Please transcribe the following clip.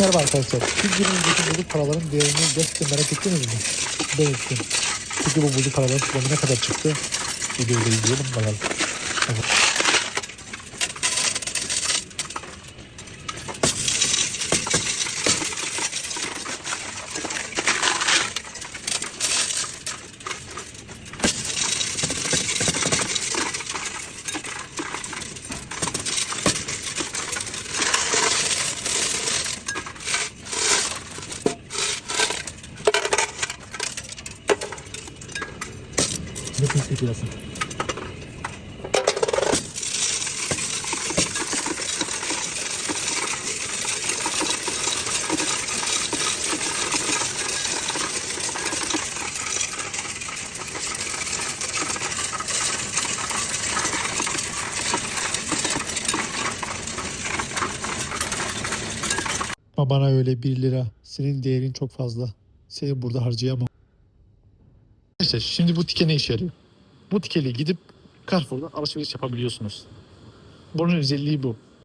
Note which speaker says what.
Speaker 1: Merhaba arkadaşlar. Bir gün önceki bozuk paraların değerini gerçekten merak ettiniz mi? Ben ettim. Peki bu bozuk paraların toplamı ne kadar çıktı? Videoyu izleyelim bakalım. Evet. Konuşuyorsun? Ama bana öyle 1 lira. Senin değerin çok fazla. Seni burada harcayamam. Arkadaşlar şimdi bu tike ne işe yarıyor? Bu tikeyle gidip Carrefour'da alışveriş yapabiliyorsunuz. Bunun özelliği bu.